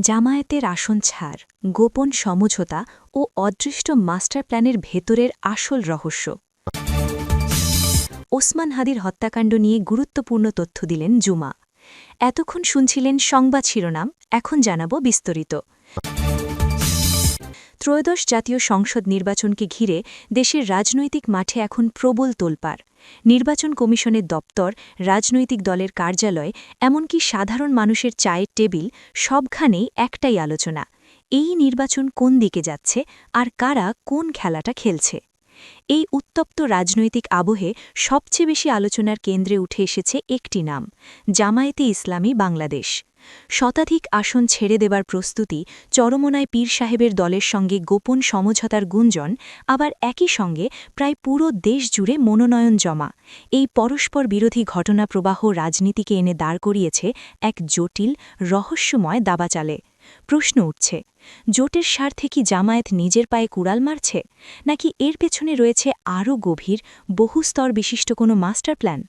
জামায়াতের আসন ছাড়, গোপন সমঝোতা ও অদৃষ্ট মাস্টার প্ল্যানের ভেতরের আসল রহস্য। ওসমান হাদির হত্যাকাণ্ড নিয়ে গুরুত্বপূর্ণ তথ্য দিলেন জুমা। এতক্ষণ শুনছিলেন সংবাদ শিরোনাম, এখন জানাব বিস্তারিত। ত্রয়োদশ জাতীয় সংসদ নির্বাচনকে ঘিরে দেশের রাজনৈতিক মাঠে এখন প্রবল তোলপাড়। নির্বাচন কমিশনের দপ্তর, রাজনৈতিক দলের কার্যালয়, এমনকি সাধারণ মানুষের চায়ের টেবিল সবখানেই একটাই আলোচনা, এই নির্বাচন কোন দিকে যাচ্ছে আর কারা কোন খেলাটা খেলছে? এই উত্তপ্ত রাজনৈতিক আবহে সবচেয়ে বেশি আলোচনার কেন্দ্রে উঠে এসেছে একটি নাম, জামায়াতে ইসলামী বাংলাদেশ। শতাধিক আসন ছেড়ে দেবার প্রস্তুতি চরমনায় পীর সাহেবের দলের সঙ্গে গোপন সমঝোতার গুঞ্জন, আবার একই সঙ্গে প্রায় পুরো দেশ জুড়ে মনোনয়ন জমা। এই পরস্পর বিরোধী ঘটনা প্রবাহ রাজনীতিকে এনে দাঁড় করিয়েছে এক জটিল, রহস্যময় দাবাচালে। প্রশ্ন উঠছে, জোটের স্বার্থে কি জামায়াত নিজের পায়ে কুড়াল মারছে? নাকি এর পেছনে রয়েছে আরও গভীর বহুস্তর বিশিষ্ট কোনো মাস্টার প্ল্যান?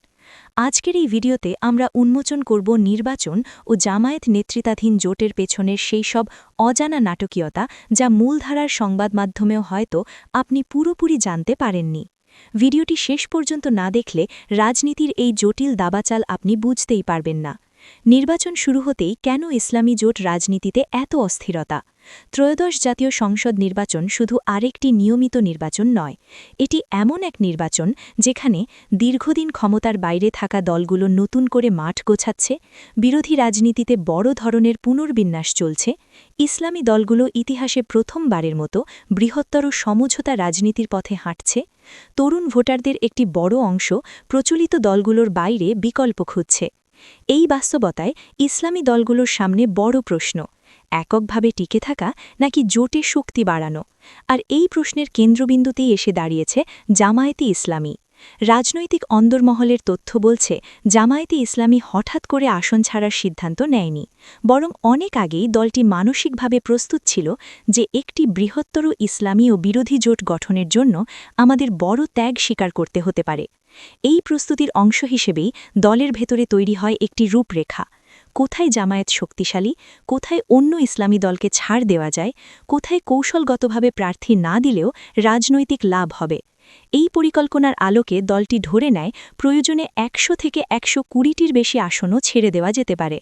আজকের এই ভিডিওতে আমরা উন্মোচন করব নির্বাচন ও জামায়াত নেতৃত্বাধীন জোটের পেছনের সেই সব অজানা নাটকীয়তা যা মূলধারার সংবাদ মাধ্যমেও হয়তো আপনি পুরোপুরি জানতে পারেননি। ভিডিওটি শেষ পর্যন্ত না দেখলে রাজনীতির এই জটিল দাবাচাল আপনি বুঝতেই পারবেন না। নির্বাচন শুরু হতেই কেন ইসলামী জোট রাজনীতিতে এত অস্থিরতা? ত্রয়োদশ জাতীয় সংসদ নির্বাচন শুধু আরেকটি নিয়মিত নির্বাচন নয়, এটি এমন এক নির্বাচন যেখানে দীর্ঘদিন ক্ষমতার বাইরে থাকা দলগুলো নতুন করে মাঠ গোছাচ্ছে, বিরোধী রাজনীতিতে বড় ধরনের পুনর্বিন্যাস চলছে, ইসলামী দলগুলো ইতিহাসে প্রথমবারের মতো বৃহত্তর সমঝোতা রাজনীতির পথে হাঁটছে, তরুণ ভোটারদের একটি বড় অংশ প্রচলিত দলগুলোর বাইরে বিকল্প খুঁজছে। এই বাস্তবতায় ইসলামী দলগুলোর সামনে বড় প্রশ্ন এককভাবে টিকে থাকা নাকি জোটে শক্তি বাড়ানো? আর এই প্রশ্নের কেন্দ্রবিন্দুতেই এসে দাঁড়িয়েছে জামায়াতি ইসলামী। রাজনৈতিক অন্দরমহলের তথ্য বলছে, জামায়াতি ইসলামী হঠাৎ করে আসন ছাড়ার সিদ্ধান্ত নেয়নি। বরং অনেক আগেই দলটি মানসিকভাবে প্রস্তুত ছিল যে একটি বৃহত্তর ইসলামী ও বিরোধী জোট গঠনের জন্য আমাদের বড় ত্যাগ স্বীকার করতে হতে পারে। এই প্রস্তুতির অংশ হিসেবেই দলের ভেতরে তৈরি হয় একটি রূপরেখা। কোথায় জামায়াত শক্তিশালী, কোথায় অন্য ইসলামী দলকে ছাড় দেওয়া যায়, কোথায় কৌশলগতভাবে প্রার্থী না দিলেও রাজনৈতিক লাভ হবে। এই পরিকল্পনার আলোকে দলটি ধরে নেয় প্রয়োজনে একশো থেকে একশো কুড়িটির বেশি আসনও ছেড়ে দেওয়া যেতে পারে।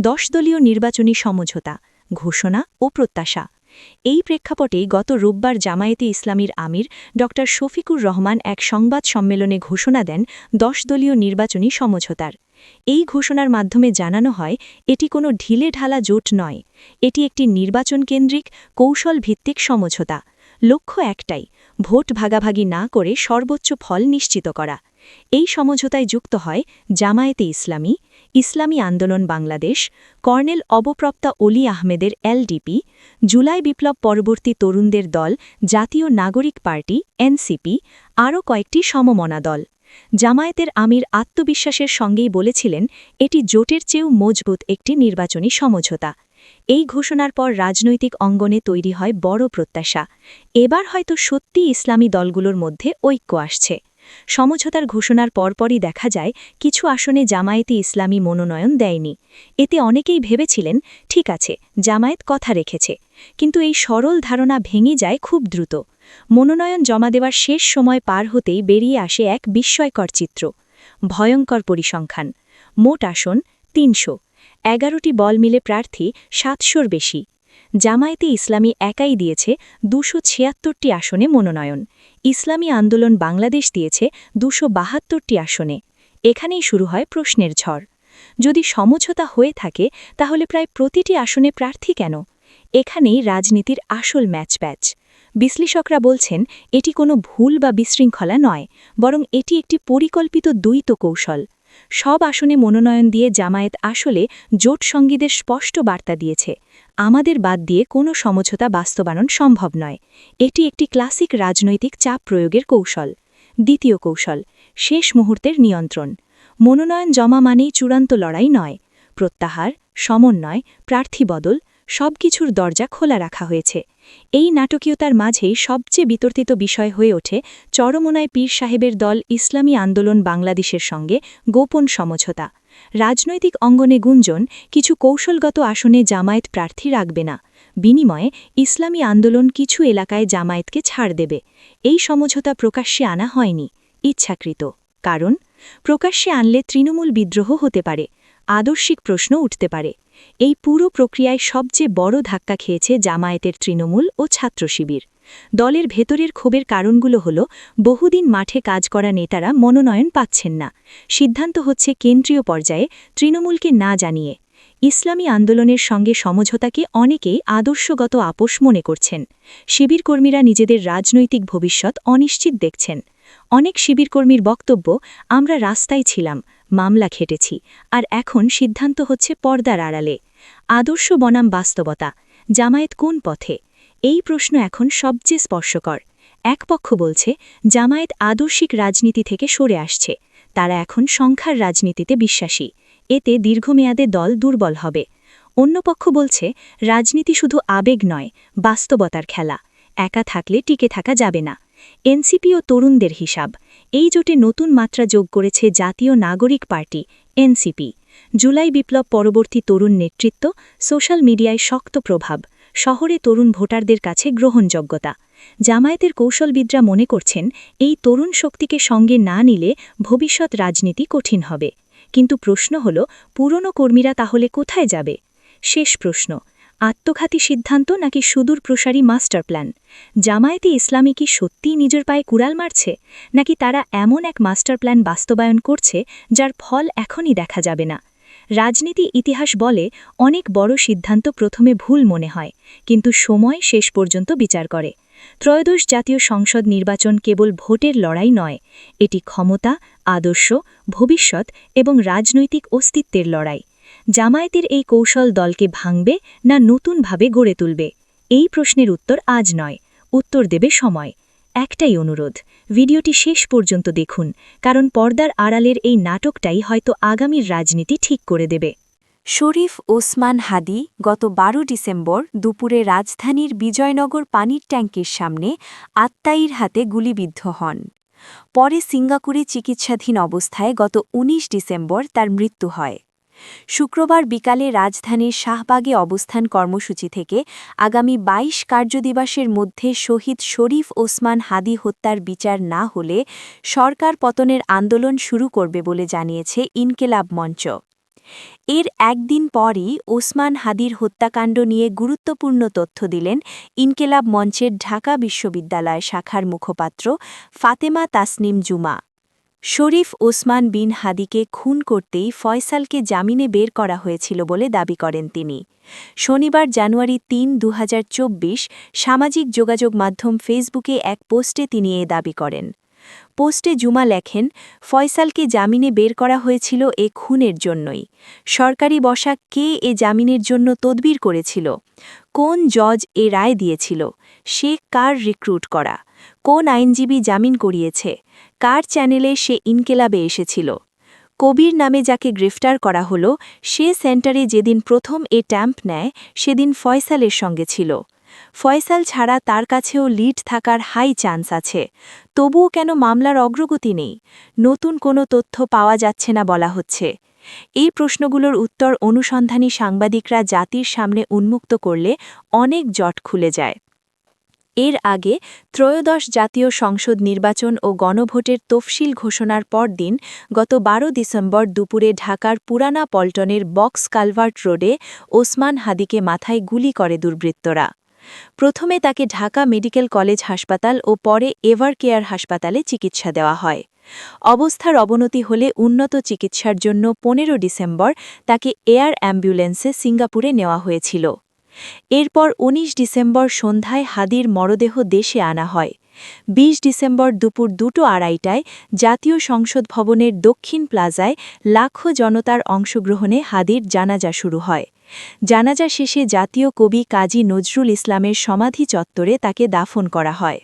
দশ দলীয় নির্বাচনী সমঝোতা, ঘোষণা ও প্রত্যাশা। এই প্রেক্ষাপটেই গত রোববার জামায়াতে ইসলামীর আমির ড. শফিকুর রহমান এক সংবাদ সম্মেলনে ঘোষণা দেন দশ দলীয় নির্বাচনী সমঝোতার। এই ঘোষণার মাধ্যমে জানানো হয়, এটি কোনো ঢিলে ঢালা জোট নয়। এটি একটি নির্বাচন কেন্দ্রিক কৌশল ভিত্তিক সমঝোতা। লক্ষ্য একটাই, ভোট ভাগাভাগি না করে সর্বোচ্চ ফল নিশ্চিত করা। এই সমঝোতায় যুক্ত হয় জামায়াতে ইসলামী ইসলামী আন্দোলন বাংলাদেশ, কর্নেল অবপ্রপ্তা অলি আহমেদের এলডিপি, জুলাই বিপ্লব পরবর্তী তরুণদের দল, জাতীয় নাগরিক পার্টি, এনসিপি, আরও কয়েকটি সমমনা দল। জামায়াতের আমির আত্মবিশ্বাসের সঙ্গেই বলেছিলেন, এটি জোটের চেয়েও মজবুত একটি নির্বাচনী সমঝোতা। এই ঘোষণার পর রাজনৈতিক অঙ্গনে তৈরি হয় বড় প্রত্যাশা। এবার হয়তো সত্যি ইসলামী দলগুলোর মধ্যে ঐক্য আসছে। সমঝোতার ঘোষণার পরপরই দেখা যায়, কিছু আসনে জামায়াতে ইসলামী মনোনয়ন দেয়নি। এতে অনেকেই ভেবেছিলেন, ঠিক আছে, জামায়াত কথা রেখেছে। কিন্তু এই সরল ধারণা ভেঙে যায় খুব দ্রুত। মনোনয়ন জমা দেওয়ার শেষ সময় পার হতেই বেরিয়ে আসে এক বিস্ময়কর চিত্র, ভয়ঙ্কর পরিসংখ্যান। মোট আসন তিনশো। এগারোটি বল মিলে প্রার্থী সাতশোর বেশি। জামায়াতে ইসলামী একাই দিয়েছে দুশো ছিয়াত্তরটি আসনে মনোনয়ন। ইসলামী আন্দোলন বাংলাদেশ দিয়েছে দুশো বাহাত্তরটি আসনে। এখানেই শুরু হয় প্রশ্নের ঝড়। যদি সমঝোতা হয়ে থাকে, তাহলে প্রায় প্রতিটি আসনে প্রার্থী কেন? এখানেই রাজনীতির আসল ম্যাচ প্যাচ বিশ্লেষকরা বলছেন, এটি কোনো ভুল বা বিশৃঙ্খলা নয়, বরং এটি একটি পরিকল্পিত দ্বৈত কৌশল। সব আসনে মনোনয়ন দিয়ে জামায়াত আসলে জোট সঙ্গীদের স্পষ্ট বার্তা দিয়েছে। আমাদের বাদ দিয়ে কোনো সমঝোতা বাস্তবায়ন সম্ভব নয়। এটি একটি ক্লাসিক রাজনৈতিক চাপ প্রয়োগের কৌশল। দ্বিতীয় কৌশল, শেষ মুহূর্তের নিয়ন্ত্রণ। মনোনয়ন জমা মানেই চূড়ান্ত লড়াই নয়। প্রত্যাহার, সমন্বয়, প্রার্থী বদল সবকিছুর দরজা খোলা রাখা হয়েছে। এই নাটকীয়তার মাঝেই সবচেয়ে বিতর্কিত বিষয় হয়ে ওঠে চরমোনায় পীর সাহেবের দল ইসলামী আন্দোলন বাংলাদেশের সঙ্গে গোপন সমঝোতা। রাজনৈতিক অঙ্গনে গুঞ্জন, কিছু কৌশলগত আসনে জামায়াত প্রার্থী রাখবে না। বিনিময়ে ইসলামী আন্দোলন কিছু এলাকায় জামায়াতকে ছাড় দেবে। এই সমঝোতা প্রকাশ্যে আনা হয়নি, ইচ্ছাকৃত। কারণ, প্রকাশ্যে আনলে তৃণমূল বিদ্রোহ হতে পারে। আদর্শিক প্রশ্ন উঠতে পারে। এই পুরো প্রক্রিয়ায় সবচেয়ে বড় ধাক্কা খেয়েছে জামায়াতের তৃণমূল ও ছাত্র শিবির। দলের ভেতরের ক্ষোভের কারণগুলো হল, বহুদিন মাঠে কাজ করা নেতারা মনোনয়ন পাচ্ছেন না। সিদ্ধান্ত হচ্ছে কেন্দ্রীয় পর্যায়ে তৃণমূলকে না জানিয়ে। ইসলামী আন্দোলনের সঙ্গে সমঝোতাকে অনেকেই আদর্শগত আপোষ মনে করছেন। শিবিরকর্মীরা নিজেদের রাজনৈতিক ভবিষ্যৎ অনিশ্চিত দেখছেন। অনেক শিবিরকর্মীর বক্তব্য, আমরা রাস্তায় ছিলাম, মামলা খেটেছি, আর এখন সিদ্ধান্ত হচ্ছে পর্দার আড়ালে। আদর্শ বনাম বাস্তবতা, জামায়াত কোন পথে? এই প্রশ্ন এখন সবচেয়ে স্পর্শকর। এক পক্ষ বলছে, জামায়াত আদর্শিক রাজনীতি থেকে সরে আসছে, তারা এখন সংখ্যার রাজনীতিতে বিশ্বাসী, এতে দীর্ঘমেয়াদে দল দুর্বল হবে। অন্য পক্ষ বলছে, রাজনীতি শুধু আবেগ নয়, বাস্তবতার খেলা, একা থাকলে টিকে থাকা যাবে না। এনসিপি ও তরুণদের হিসাব। এই জোটে নতুন মাত্রা যোগ করেছে জাতীয় নাগরিক পার্টি, এনসিপি। জুলাই বিপ্লব পরবর্তী তরুণ নেতৃত্ব, সোশ্যাল মিডিয়ায় শক্ত প্রভাব, শহরে তরুণ ভোটারদের কাছে গ্রহণযোগ্যতা। জামায়াতের কৌশলবিদরা মনে করছেন, এই তরুণ শক্তিকে সঙ্গে না নিলে ভবিষ্যৎ রাজনীতি কঠিন হবে। কিন্তু প্রশ্ন হল, পুরনো কর্মীরা তাহলে কোথায় যাবে? শেষ প্রশ্ন। আত্মঘাতী সিদ্ধান্ত নাকি সুদূর প্রসারী মাস্টার প্ল্যান? জামায়াতে ইসলামী কি সত্যিই নিজের পায়ে কুড়াল মারছে? নাকি তারা এমন এক মাস্টার প্ল্যান বাস্তবায়ন করছে, যার ফল এখনই দেখা যাবে না? রাজনীতি ইতিহাস বলে অনেক বড় সিদ্ধান্ত প্রথমে ভুল মনে হয়, কিন্তু সময় শেষ পর্যন্ত বিচার করে। ত্রয়োদশ জাতীয় সংসদ নির্বাচন কেবল ভোটের লড়াই নয়, এটি ক্ষমতা, আদর্শ, ভবিষ্যৎ এবং রাজনৈতিক অস্তিত্বের লড়াই। জামায়াতের এই কৌশল দলকে ভাঙবে না নতুনভাবে গড়ে তুলবে? এই প্রশ্নের উত্তর আজ নয়, উত্তর দেবে সময়। একটাই অনুরোধ, ভিডিওটি শেষ পর্যন্ত দেখুন, কারণ পর্দার আড়ালের এই নাটকটাই হয়তো আগামীর রাজনীতি ঠিক করে দেবে। শরীফ ওসমান হাদি গত বারো ডিসেম্বর দুপুরে রাজধানীর বিজয়নগর পানির ট্যাঙ্কের সামনে আত্মাইর হাতে গুলিবিদ্ধ হন। পরে সিঙ্গাপুরে চিকিৎসাধীন অবস্থায় গত ১৯ ডিসেম্বর তার মৃত্যু হয়। শুক্রবার বিকালে রাজধানীর শাহবাগে অবস্থান কর্মসূচি থেকে আগামী ২২ কার্যদিবসের মধ্যে শহীদ শরীফ ওসমান হাদি হত্যার বিচার না হলে সরকার পতনের আন্দোলন শুরু করবে বলে জানিয়েছে ইনকেলাব মঞ্চ। এর একদিন পরই ওসমান হাদির হত্যাকাণ্ড নিয়ে গুরুত্বপূর্ণ তথ্য দিলেন ইনকেলাব মঞ্চের ঢাকা বিশ্ববিদ্যালয় শাখার মুখপাত্র ফাতেমা তাসনিম জুমা। শরীফ ওসমান বিন হাদিকে খুন করতেই ফয়সালকে জামিনে বের করা হয়েছিল বলে দাবি করেন তিনি। শনিবার জানুয়ারি তিন দু সামাজিক যোগাযোগ মাধ্যম ফেসবুকে এক পোস্টে তিনি এ দাবি করেন। পোস্টে জুমা লেখেন, ফয়সালকে জামিনে বের করা হয়েছিল এ খুনের জন্যই। সরকারি বসা কে এ জামিনের জন্য তদবির করেছিল? কোন জজ এ রায় দিয়েছিল? সে কার রিক্রুট করা? কোন আইনজীবী জামিন করিয়েছে? কার চ্যানেলে সে ইনকেলাবে এসেছিল? কবির নামে যাকে গ্রেফতার করা হল, সে সেন্টারে যেদিন প্রথম এ ট্যাম্প নেয়, সেদিন ফয়সালের সঙ্গে ছিল। ফয়সাল ছাড়া তার কাছেও লিড থাকার হাই চান্স আছে। তবুও কেন মামলার অগ্রগতি নেই? নতুন কোনো তথ্য পাওয়া যাচ্ছে না বলা হচ্ছে। এই প্রশ্নগুলোর উত্তর অনুসন্ধানী সাংবাদিকরা জাতির সামনে উন্মুক্ত করলে অনেক জট খুলে যায়। এর আগে ত্রয়োদশ জাতীয় সংসদ নির্বাচন ও গণভোটের তফসিল ঘোষণার পরদিন গত বারো ডিসেম্বর দুপুরে ঢাকার পুরানা পল্টনের বক্স কালভার্ট রোডে ওসমান হাদিকে মাথায় গুলি করে দুর্বৃত্তরা। প্রথমে তাকে ঢাকা মেডিকেল কলেজ হাসপাতাল ও পরে এভার কেয়ার হাসপাতালে চিকিৎসা দেওয়া হয়। অবস্থার অবনতি হলে উন্নত চিকিৎসার জন্য পনেরো ডিসেম্বর তাকে এয়ার অ্যাম্বুলেন্সে সিঙ্গাপুরে নেওয়া হয়েছিল। এরপর ১৯ ডিসেম্বর সন্ধ্যায় হাদির মরদেহ দেশে আনা হয়। ২০ ডিসেম্বর দুপুর দুটো আড়াইটায় জাতীয় সংসদ ভবনের দক্ষিণ প্লাজায় লাখো জনতার অংশগ্রহণে হাদির জানাজা শুরু হয়। জানাজা শেষে জাতীয় কবি কাজী নজরুল ইসলামের সমাধি চত্বরে তাকে দাফন করা হয়।